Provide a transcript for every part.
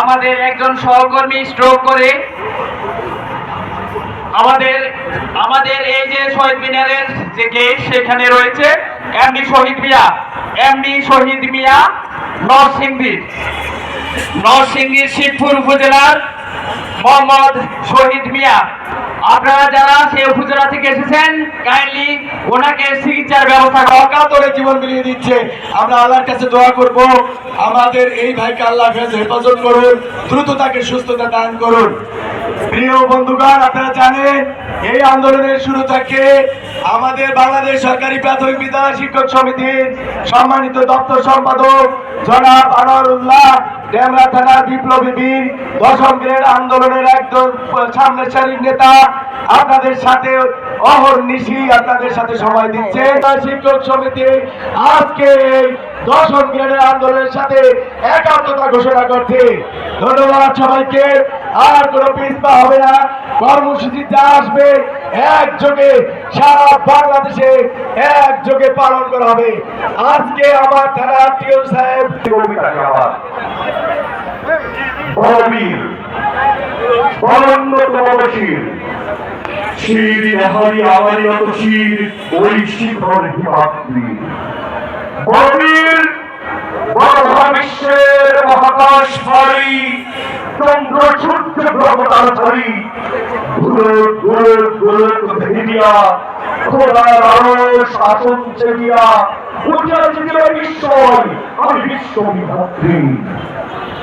আমাদের একজন সহকর্মী স্ট্রোক করে। আমাদের আমাদের এই যে শহীদ মিনারের যে গেট সেখানে রয়েছে এমডি শহীদ মিয়া। এমডি শহীদ মিয়া নরসিংদী নরসিংদীর শিবপুর উপজেলার মোহাম্মদ শহীদ মিয়া। আপনারা যারা সেই উপজেলা থেকে এসেছেন কাইন্ডলি ওনাকে চিকিৎসার ব্যবস্থা। অকাতরে জীবন বিলিয়ে দিচ্ছে। আমরা আল্লাহর কাছে দোয়া করব। আমাদের এই ভাইকে আল্লাহ ফেজ হেফাজত করুন, দ্রুত তাকে সুস্থতা দান করুন। প্রিয় বন্ধুগণ, আপনারা জানেন, এই আন্দোলনের শুরু থেকে আমাদের বাংলাদেশ সরকারি প্রাথমিক বিদ্যালয় শিক্ষক সমিতির সম্মানিত দপ্তর সম্পাদক জনাব আনোয়ারুল্লাহ ডেমরা থানার বিপ্লবী বীর দশম গ্রেড আন্দোলনের একজন সামনের সারির নেতা আপনাদের সাথে অহর্নিশি আপনাদের সাথে সময় দিচ্ছে। শিক্ষক সমিতি আজকে দশম গ্রেডের আন্দোলনের সাথে একাত্মতা ঘোষণা করছে। ধন্যবাদ সবাইকে। আর কোনো পিছপা হবে না। কর্মসূচিতে আসবে একযোগে সারা বাংলাদেশে একযোগে পালন করা হবে। আজকে আমার থানা টিও সাহেব বলবীর বরণ্যতম বশীর, শির নেহারি আমারি মত শির ওই শিখর হিমাদ্রি বলবীর মহাবিশ্বের মহাকাশ ভারী চন্দ্র সূর্য গ্রহতার ধরি। বিস্ময় আমি বিশ্ব বিধাত্রী।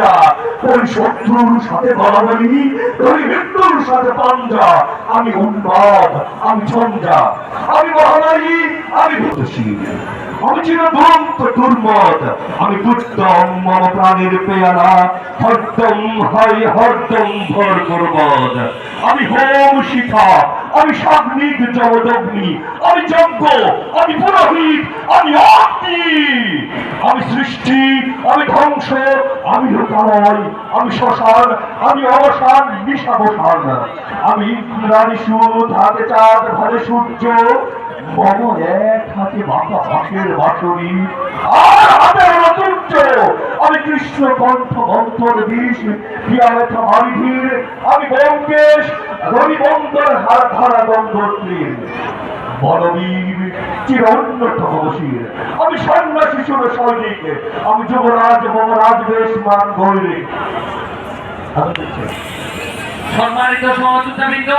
যা ওই শত্রুর সাথে ওই মৃত্যুর সাথে পাঞ্জা। আমি উন্মাদ, আমি ঝঞ্ঝা আমি মহামারী, আমি আমি দুর্মদ আমি বুদ্ধম মম প্রাণের পেয়ালা। হরদম হাই হরদম ভর করবদ আমি হোম শিখা আমি সাগ্নিক জমদগ্নি আমি যজ্ঞ, আমি পুরোহিত, আমি অগ্নি। আমি সৃষ্টি, আমি ধ্বংস, আমি লোকালয় আমি শ্মশান, আমি অবসান বিষাবসান আমি রানী সুদ, হাতে চাঁদ, ঘরে সূর্য। মম এক হাতে বাঁকা বাঁশের বাঁশরি। আর হাতে রতুর্য আমি কৃষ্ণ কণ্ঠ মন্থর বিষ, পিয়ালেথা মারিধীর। আমি ব্যোমকেশ রবি হাত ধারা গঙ্গোত্রীর বলবীর চিরন্নত হবশীর আমি সন্ন্যাসী শুরু আমি যুবরাজ মহারাজ বেশ মান গৌরী সম্মানিত বৃন্দ